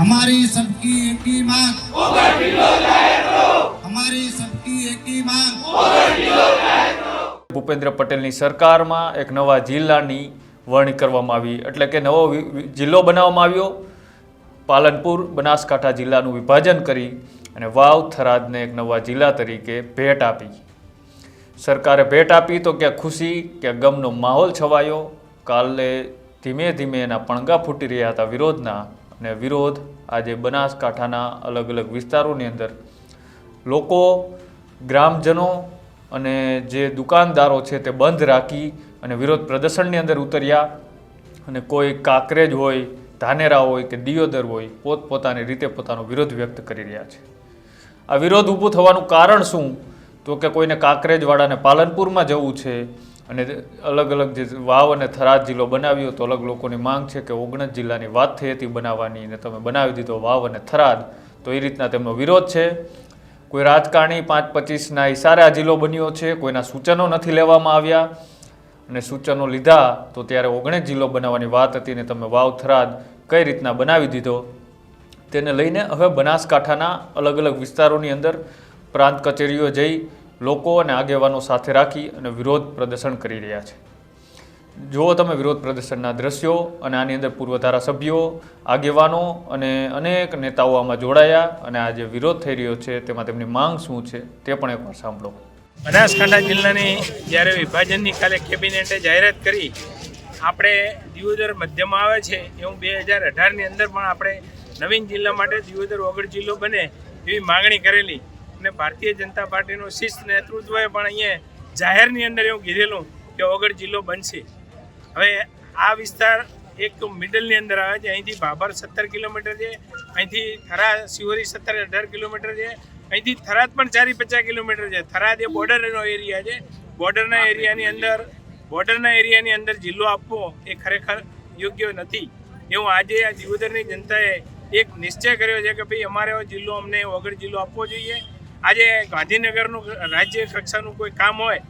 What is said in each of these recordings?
हमारी सबकी एक ही मांग हमारी सबकी एक ही मांग ભૂપેન્દ્ર પટેલની સરકારમાં એક નવા જિલ્લાની વરણી કરવામાં આવી એટલે કે નવો વિ- વિ- જિલ્લો બનાવવામાં આવ્યો પાલનપુર બનાસકાંઠા જિલ્લાનું વિભાજન કરી અને વાવ થરાદને એક નવા જિલ્લા તરીકે ભેટ આપી સરકારે ભેટ આપી તો ક્યાં ખુશી ક્યાં ગમનો માહોલ છવાયો કાલે ધીમે ધીમે એના પણગા ફૂટી રહ્યા હતા વિરોધના અને વિરોધ આજે બનાસકાંઠાના અલગ અલગ વિસ્તારોની અંદર. લોકો, ગ્રામજનો અને જે દુકાનદારો છે તે બંધ રાખી અને વિરોધ પ્રદર્શનની અંદર ઉતર્યા. અને કોઈ કાંકરેજ હોય, ધાનેરા હોય કે દિયોદર હોય, પોતપોતાની રીતે પોતાનો વિરોધ વ્યક્ત કરી રહ્યા છે. આ વિરોધ ઊભું થવાનું કારણ શું? તો કે કોઈને કાંકરેજવાળાને પાલનપુરમાં જવું છે અને અલગ અલગ જે વાવ અને થરાદ જિલ્લો બનાવ્યો તો અલગ લોકોની માંગ છે કે ઓગણજ જિલ્લાની વાત થઈ હતી બનાવવાની અને તમે બનાવી દીધો વાવ અને થરાદ, તો એ રીતના તેમનો વિરોધ છે. કોઈ રાજકારણી પાંચ પચીસના ઇશારે આ જિલ્લો બન્યો છે, કોઈના સૂચનો નથી લેવામાં આવ્યા. અને સૂચનો લીધા તો ત્યારે ઓગણેજ જિલ્લો બનાવવાની વાત હતી ને તમે વાવ, થરાદ કઈ રીતના બનાવી દીધો? તેને લઈને હવે બનાસકાંઠાના અલગ અલગ વિસ્તારોની અંદર પ્રાંત કચેરીઓ જઈ લોકો અને આગેવાનો સાથે રાખી અને વિરોધ પ્રદર્શન કરી રહ્યા છે. જુઓ તમે વિરોધ પ્રદર્શનના દ્રશ્યો અને આની અંદર પૂર્વ ધારાસભ્યો, આગેવાનો અને અનેક નેતાઓ આમાં જોડાયા અને આ જે વિરોધ થઈ રહ્યો છે તેમાં તેમની માંગ શું છે તે પણ એકવાર સાંભળો. બનાસકાંઠા જિલ્લાની જ્યારે વિભાજનની કાલે કેબિનેટે જાહેરાત કરી, આપણે દિયોદર મધ્યમાં આવે છે એવું બે હજાર અઢારની અંદર પણ આપણે નવીન જિલ્લા માટે દિયોદર વગર જિલ્લો બને એવી માગણી કરેલી. અને ભારતીય જનતા પાર્ટીનું શિસ્ત નેતૃત્વએ પણ અહીંયા જાહેરની અંદર એવું કીધેલું કે ઓગળ જિલ્લો બનશે. હવે આ વિસ્તાર એક મિડલની અંદર આવે છે અહીંથી ભાભર સત્તર કિલોમીટર છે અહીંથી થરા શિવરી સત્તર અઢાર કિલોમીટર છે અહીંથી થરાદ પણ ચારી પચાસ કિલોમીટર છે. થરાદ એ બોર્ડરનો એરિયા છે. બોર્ડરના એરિયાની અંદર બોર્ડરના એરિયાની અંદર જિલ્લો આપવો એ ખરેખર યોગ્ય નથી. એવું આજે આ જીવોદરની જનતાએ એક નિશ્ચય કર્યો છે કે ભાઈ અમારે જિલ્લો અમને વગર જિલ્લો આપવો જોઈએ. આજે ગાંધીનગરનું રાજ્ય કક્ષાનું કોઈ કામ હોય,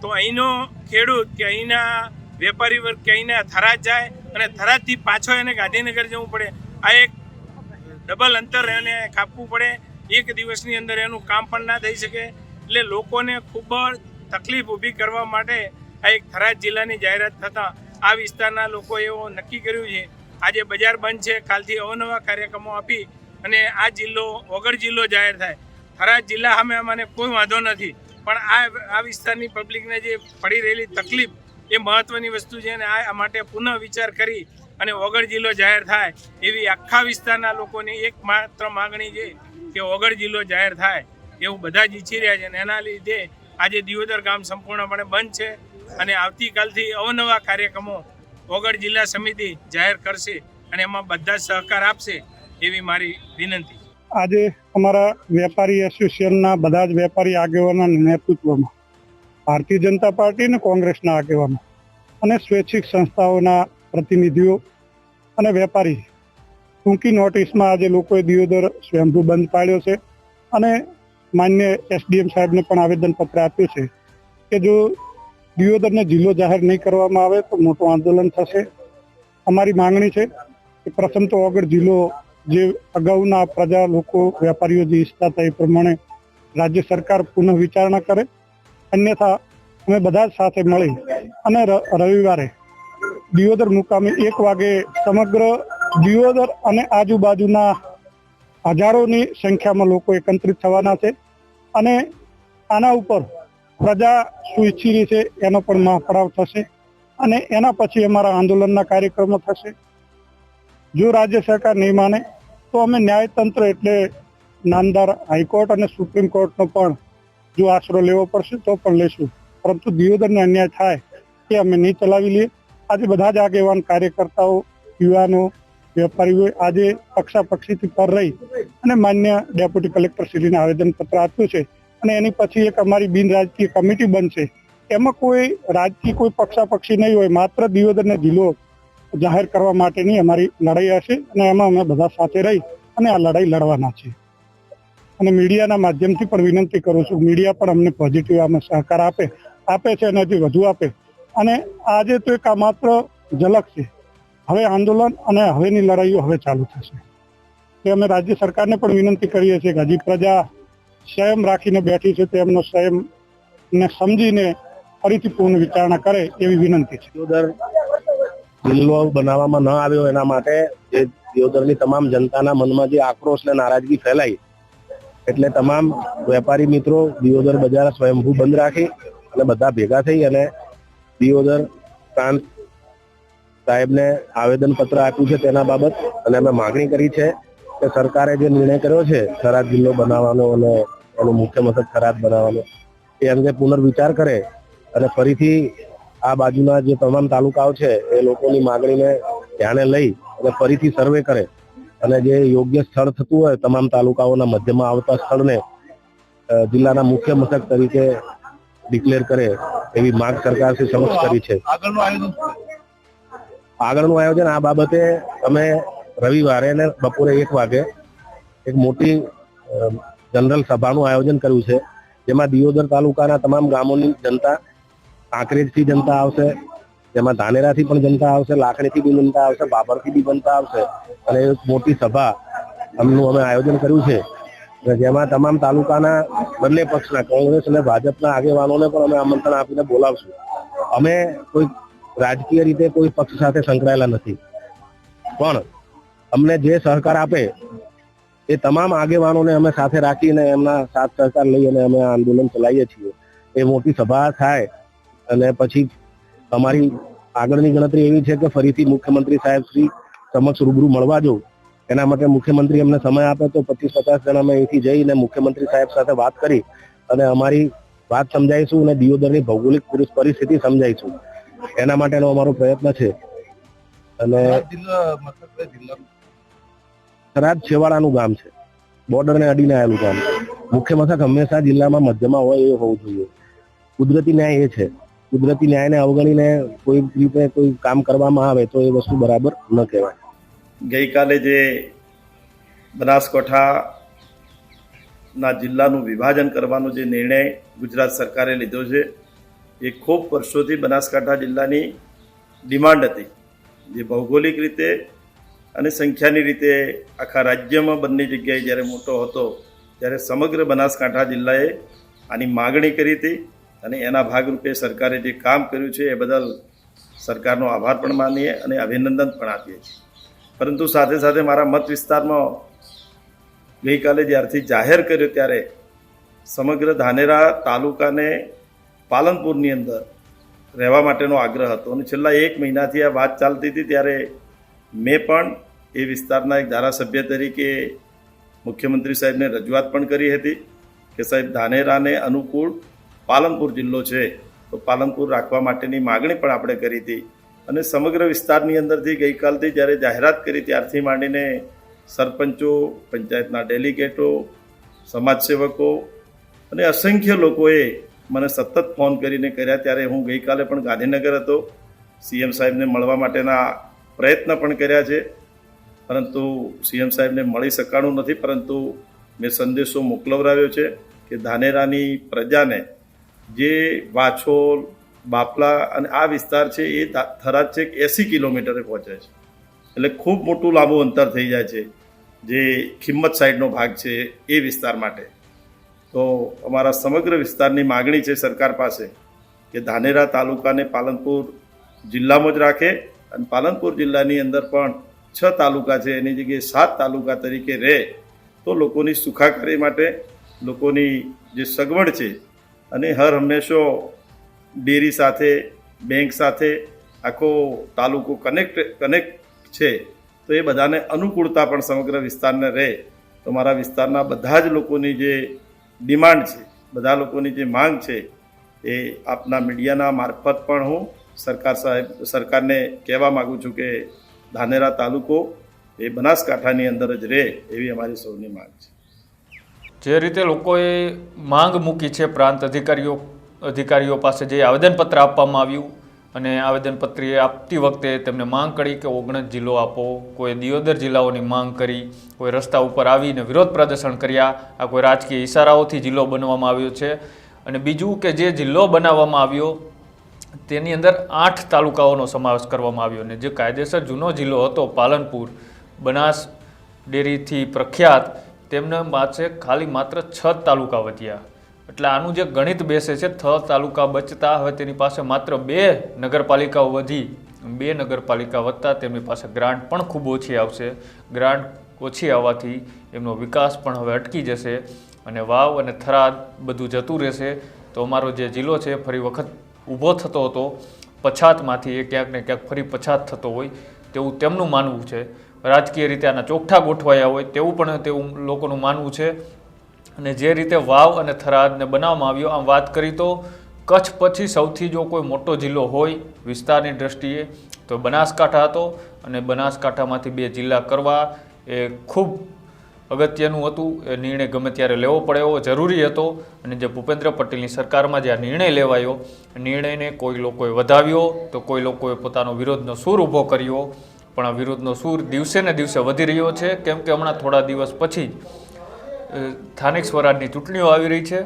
તો અહીંનો ખેડૂત કે અહીંના વેપારી વર્ગ કે અહીંના થરાદ જાય અને થરાદથી પાછો એને ગાંધીનગર જવું પડે. આ એક ડબલ અંતર એને કાપવું પડે. એક દિવસની અંદર એનું કામ પણ ના થઈ શકે. એટલે લોકોને ખૂબ જ તકલીફ ઊભી કરવા માટે આ એક થરાદ જિલ્લાની જાહેરાત થતાં આ વિસ્તારના લોકોએ એવો નક્કી કર્યું છે. આજે બજાર બંધ છે. કાલથી અવનવા કાર્યક્રમો આપી અને આ જિલ્લો વગર જિલ્લો જાહેર થાય. થરાદ જિલ્લા સામે અમને કોઈ વાંધો નથી. પણ આ આ વિસ્તારની પબ્લિકને જે પડી રહેલી તકલીફ એ મહત્વની વસ્તુ છે અને આ માટે પુનઃ વિચાર કરી અને ઓગળ જિલ્લો જાહેર થાય એવી આખા વિસ્તારના લોકોની એક માત્ર માગણી છે કે ઓગળ જિલ્લો જાહેર થાય એવું બધા જ ઈચ્છી રહ્યા છે અને એના લીધે આજે દિયોદર ગામ સંપૂર્ણપણે બંધ છે અને આવતીકાલથી અવનવા કાર્યક્રમો ઓગળ જિલ્લા સમિતિ જાહેર કરશે અને એમાં બધા જ સહકાર આપશે એવી મારી વિનંતી. આજે અમારા વેપારી એસોસિએશનના બધા જ વેપારી આગેવાનોના નેતૃત્વમાં ભારતીય જનતા પાર્ટી અને કોંગ્રેસના આગેવાનો અને સ્વૈચ્છિક સંસ્થાઓના પ્રતિનિધિઓ અને વેપારી ટૂંકી નોટિસમાં આજે લોકોએ દિયોદર સ્વયંભૂ બંધ પાડ્યો છે અને માન્ય એસડીએમ સાહેબને પણ આવેદનપત્ર આપ્યું છે કે જો દિયોદરને જિલ્લો જાહેર નહીં કરવામાં આવે તો મોટું આંદોલન થશે. અમારી માંગણી છે કે પ્રથમ તો વગર જિલ્લો જે અગાઉના પ્રજા લોકો વેપારીઓ જે ઈચ્છતા હતા એ પ્રમાણે રાજ્ય સરકાર પુનઃ વિચારણા કરે. અન્યથા અમે બધા જ સાથે મળી અને રવિવારે દિયોદર મુકામે એક વાગે સમગ્ર દિયોદર અને આજુબાજુના હજારોની સંખ્યામાં લોકો એકત્રિત થવાના છે અને આના ઉપર પ્રજા શું ઈચ્છી રહી છે એનો પણ મહાપડાવ થશે અને એના પછી અમારા આંદોલનના કાર્યક્રમો થશે. જો રાજ્ય સરકાર નહીં માને તો અમે ન્યાયતંત્ર એટલે નામદાર હાઈકોર્ટ અને સુપ્રીમ કોર્ટનો પણ જો આશરો લેવો પડશે તો પણ લેશું. પરંતુ દિયોદરને અન્યાય થાય તે અમે નહીં ચલાવી લઈએ. આજે બધા જ આગેવાન કાર્યકર્તાઓ, યુવાનો વેપારીઓએ આજે પક્ષાપક્ષીથી પર રહી અને માન્ય ડેપ્યુટી કલેક્ટર શ્રીને આવેદનપત્ર આપ્યું છે અને એની પછી એક અમારી બિન રાજકીય કમિટી બનશે. એમાં કોઈ રાજકીય કોઈ પક્ષાપક્ષી નહીં હોય. માત્ર દિયોદરને જિલ્લો જાહેર કરવા માટેની અમારી લડાઈ હશે અને એમાં અમે બધા સાથે રહી અને આ લડાઈ લડવાના છે અને મીડિયાના માધ્યમથી પણ વિનંતી કરું છું, મીડિયા પણ અમને પોઝિટિવ આમાં સહકાર આપે આપે છે અને હજી વધુ આપે. અને આજે તો એક આ માત્ર ઝલક છે. હવે આંદોલન અને હવેની લડાઈઓ હવે ચાલુ થશે. તે અમે રાજ્ય સરકારને પણ વિનંતી કરીએ છીએ કે હજી પ્રજા સંયમ રાખીને બેઠી છે, તેમનો સંયમ ને સમજીને ફરીથી પૂર્ણ વિચારણા કરે એવી વિનંતી છે. દિયોદર બનાવવામાં ન આવ્યો એના માટે જે દિયોદરની તમામ જનતાના મનમાં જે આક્રોશ ને નારાજગી ફેલાઈ, એટલે તમામ વેપારી મિત્રો દિયોદર બજાર સ્વયંભૂ બંધ રાખી અને બધા ભેગા થઈ અને દિયોદર પ્રાંત સાહેબને આવેદન પત્ર આપ્યું છે તેના બાબત. અને અમે માગણી કરી છે કે સરકારે જે નિર્ણય કર્યો છે થરાદ જિલ્લો બનાવવાનો અને એનું મુખ્ય મથક થરાદ બનાવવાનો, એ અંગે પુનર્વિચાર કરે અને ફરીથી આ બાજુના જે તમામ તાલુકાઓ છે એ લોકોની માગણીને ધ્યાને લઈ અને ફરીથી સર્વે કરે અને જે યોગ્ય સ્થળ થતું હોય તમામ તાલુકાઓના મધ્યમાં આવતા સ્થળને જિલ્લાના મુખ્ય મથક તરીકે ડિક્લેર કરે એવી માંગ સરકાર સમક્ષ કરી છે. આગળનું આયોજન આ બાબતે અમે રવિવારે અને બપોરે એક વાગે એક મોટી જનરલ સભાનું આયોજન કર્યું છે જેમાં દિયોદર તાલુકાના તમામ ગામોની જનતા કાંકરેજથી જનતા આવશે, જેમાં ધાનેરાથી પણ જનતા આવશે, લાખણીથી બી જનતા આવશે, બાબરથી બી જનતા આવશે. અને મોટી સભા અમનું અમે આયોજન કર્યું છે. જેમાં તમામ તાલુકાના બંને પક્ષના, કોંગ્રેસ અને ભાજપના આગેવાનોને પણ અમે આમંત્રણ આપીને બોલાવશું. અમે કોઈ રાજકીય રીતે કોઈ પક્ષ સાથે સંકળાયેલા નથી. પણ અમને જે સહકાર આપે, એ તમામ આગેવાનોને અમે સાથે રાખીને એમના સાથ સહકાર લઈ અને અમે આંદોલન ચલાવીએ છીએ. એ મોટી સભા થાય અને પછી અમારી આગળની ગણતરી એવી છે કે ફરીથી મુખ્યમંત્રી સાહેબ શ્રી સમક્ષ રૂબરૂ મળવા જો એના માટે મુખ્યમંત્રી અમને સમય આપે તો પચીસ પચાસ જણા અમે અહીંથી જઈને મુખ્યમંત્રી સાહેબ સાથે વાત કરી અને અમારી વાત સમજાવીશું અને દિયોદરની ભૌગોલિક પરિસ્થિતિ સમજાવીશું. એના માટેનો અમારો પ્રયત્ન છે. અને થરાદ છેવાડાનું ગામ છે. બોર્ડરને અડીને આવેલું ગામ. મુખ્ય મથક હંમેશા જિલ્લામાં મધ્યમાં હોય એ હોવું જોઈએ. કુદરતી ન્યાય એ છે. કુદરતી ન્યાયને અવગણીને કોઈ રીતે કોઈ કામ કરવામાં આવે તો એ વસ્તુ બરાબર ન કહેવાય. ગઈકાલે જે બનાસકાંઠાના જિલ્લાનું વિભાજન કરવાનો જે નિર્ણય ગુજરાત સરકારે લીધો છે, એ ખૂબ વર્ષોથી બનાસકાંઠા જિલ્લાની ડિમાન્ડ હતી. જે ભૌગોલિક રીતે અને સંખ્યાની રીતે આખા રાજ્યમાં બંને જગ્યાએ જ્યારે મોટો હતો, ત્યારે સમગ્ર બનાસકાંઠા જિલ્લાએ આની માગણી કરી હતી. અને એના ભાગરૂપે સરકારે જે કામ કર્યું છે એ બદલ સરકારનો આભાર પણ માનીએ અને અભિનંદન પણ આપીએ છીએ. પરંતુ સાથે સાથે મારા મત વિસ્તારમાં ગઈકાલે જ્યારથી જાહેર કર્યો ત્યારે સમગ્ર ધાનેરા તાલુકાને પાલનપુરની અંદર રહેવા માટેનો આગ્રહ હતો અને છેલ્લા એક મહિનાથી આ વાત ચાલતી હતી ત્યારે મેં પણ એ વિસ્તારના એક ધારાસભ્ય તરીકે મુખ્યમંત્રી સાહેબને રજૂઆત પણ કરી હતી કે સાહેબ, ધાનેરાને અનુકૂળ પાલનપુર જિલ્લો છે. તો પાલનપુર રાખવા માટેની માગણી પણ આપણે કરી હતી. અને સમગ્ર વિસ્તારની અંદરથી ગઈકાલથી જ્યારે જાહેરાત કરી ત્યારથી માંડીને સરપંચો, પંચાયતના ડેલિગેટો, સમાજસેવકો અને અસંખ્ય લોકોએ મને સતત ફોન કરીને કર્યા. ત્યારે હું ગઈકાલે પણ ગાંધીનગર હતો. સીએમ સાહેબને મળવા માટેના પ્રયત્ન પણ કર્યા છે. પરંતુ સીએમ સાહેબને મળી શકાણું નથી. પરંતુ મેં સંદેશો મોકલવરાવ્યો છે કે ધાનેરાની પ્રજાને જે વાછોલ, બાપલા અને આ વિસ્તાર છે એ થરાદ છેક એંસી કિલોમીટરે પહોંચે છે. એટલે ખૂબ મોટું લાંબુ અંતર થઈ જાય છે, જે ખિંમત સાઈડનો ભાગ છે એ વિસ્તાર માટે. તો અમારા સમગ્ર વિસ્તારની માગણી છે સરકાર પાસે કે ધાનેરા તાલુકાને પાલનપુર જિલ્લામાં જ રાખે અને પાલનપુર જિલ્લાની અંદર પણ છ તાલુકા છે, એની જગ્યાએ સાત તાલુકા તરીકે રહે. તો લોકોની સુખાકારી માટે લોકોની જે સગવડ છે અને હર હંમેશો ડેરી સાથે, બેંક સાથે આખો તાલુકો કનેક્ટ કનેક્ટ છે. તો એ બધાને અનુકૂળતા પણ સમગ્ર વિસ્તારને રહે. તો મારા વિસ્તારના બધા જ લોકોની જે ડિમાન્ડ છે, બધા લોકોની જે માંગ છે, એ આપના મીડિયાના મારફત પણ હું સરકાર સાહેબ, સરકારને કહેવા માગું છું કે ધાનેરા તાલુકો એ બનાસકાંઠાની અંદર જ રહે એવી અમારી સૌની માંગ છે. જે રીતે લોકોએ માંગ મૂકી છે પ્રાંત અધિકારીઓ અધિકારીઓ પાસે જે આવેદનપત્ર આપવામાં આવ્યું અને આવેદનપત્ર આપતી વખતે તેમને માંગ કરી કે ઓગણજ જિલ્લો આપો, કોઈ દિયોદર જિલ્લાઓની માંગ કરી, કોઈ રસ્તા ઉપર આવીને વિરોધ પ્રદર્શન કર્યા, આ કોઈ રાજકીય ઇશારાઓથી જિલ્લો બનવામાં આવ્યો છે. અને બીજું કે જે જિલ્લો બનાવવામાં આવ્યો, તેની અંદર આઠ તાલુકાઓનો સમાવેશ કરવામાં આવ્યો અને જે કાયદેસર જૂનો જિલ્લો હતો પાલનપુર, બનાસ, ડેરીથી પ્રખ્યાત તેમના પાસે ખાલી માત્ર છ તાલુકા વધ્યા. એટલે આનું જે ગણિત બેસે છે છ તાલુકા બચતા, હવે તેની પાસે માત્ર બે નગરપાલિકાઓ વધી. બે નગરપાલિકા વધતા, તેમની પાસે ગ્રાન્ટ પણ ખૂબ ઓછી આવશે. ગ્રાન્ટ ઓછી આવવાથી એમનો વિકાસ પણ હવે અટકી જશે અને વાવ અને થરાદ બધું જતું રહેશે. તો અમારો જે જિલ્લો છે, ફરી વખત ઊભો થતો હતો. પછાતમાંથી એ ક્યાંક ને ક્યાંક ફરી પછાત થતો હોય તેવું તેમનું માનવું છે. રાજકીય રીતે આના ચોખ્ઠા ગોઠવાયા હોય તેવું પણ તેવું લોકોનું માનવું છે. અને જે રીતે વાવ અને થરાદને બનાવવામાં આવ્યો, આમ વાત કરી તો કચ્છ પછી સૌથી જો કોઈ મોટો જિલ્લો હોય વિસ્તારની દ્રષ્ટિએ તો બનાસકાંઠા હતો. અને બનાસકાંઠામાંથી બે જિલ્લા કરવા એ ખૂબ અગત્યનું હતું. એ નિર્ણય ગમે ત્યારે લેવો પડે એવો જરૂરી હતો. અને જે ભૂપેન્દ્ર પટેલની સરકારમાં જે આ નિર્ણય લેવાયો, નિર્ણયને કોઈ લોકોએ વધાવ્યો તો કોઈ લોકોએ પોતાનો વિરોધનો સૂર ઊભો કર્યો. પણ આ વિરોધનો સૂર દિવસે ને દિવસે વધી રહ્યો છે. કેમ કે હમણાં થોડા દિવસ પછી જ સ્થાનિક સ્વરાજની ચૂંટણીઓ આવી રહી છે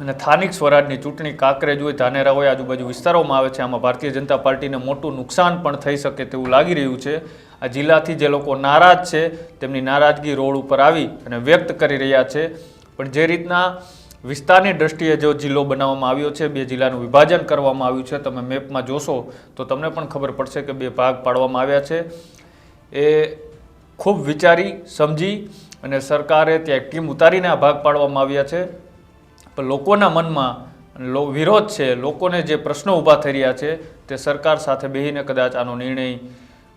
અને સ્થાનિક સ્વરાજની ચૂંટણી કાંકરેજ હોય, ધાનેરા હોય, આજુબાજુ વિસ્તારોમાં આવે છે. આમાં ભારતીય જનતા પાર્ટીને મોટું નુકસાન પણ થઈ શકે તેવું લાગી રહ્યું છે. આ જિલ્લાથી જે લોકો નારાજ છે, તેમની નારાજગી રોડ ઉપર આવી અને વ્યક્ત કરી રહ્યા છે. પણ જે રીતના વિસ્તારની દ્રષ્ટિએ જો જિલ્લો બનાવવામાં આવ્યો છે, બે જિલ્લાનું વિભાજન કરવામાં આવ્યું છે, તમે મેપમાં જોશો, તો તમને પણ ખબર પડશે કે બે ભાગ પાડવામાં આવ્યા છે. એ ખૂબ વિચારી, સમજી અને સરકારે ત્યાં એક ટીમ ઉતારીને આ ભાગ પાડવામાં આવ્યા છે. પણ લોકોના મનમાં વિરોધ છે, લોકોને જે પ્રશ્નો ઊભા થઈ રહ્યા છે, તે સરકાર સાથે બેસીને કદાચ આનો નિર્ણય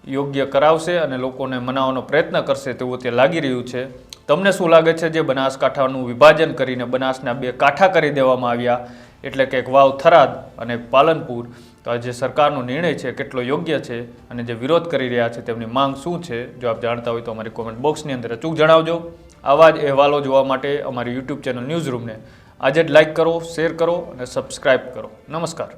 યોગ્ય કરાવશે અને લોકોને મનાવવાનો પ્રયત્ન કરશે તેવું તે લાગી રહ્યું છે. તમને શું લાગે છે જે બનાસકાંઠાનું વિભાજન કરીને બનાસના બે કાંઠા કરી દેવામાં આવ્યા? એટલે કે એક વાવ થરાદ અને પાલનપુર. તો આ જે સરકારનો નિર્ણય છે, કેટલો યોગ્ય છે અને જે વિરોધ કરી રહ્યા છે તેમની માંગ શું છે, જો આપ જાણતા હોય તો અમારી કોમેન્ટ બોક્સની અંદર અચૂક જણાવજો. આવા જ અહેવાલો જોવા માટે અમારી યુટ્યુબ ચેનલ ન્યૂઝ રૂમને આજે જ લાઇક કરો શેર કરો અને સબસ્ક્રાઇબ કરો. નમસ્કાર.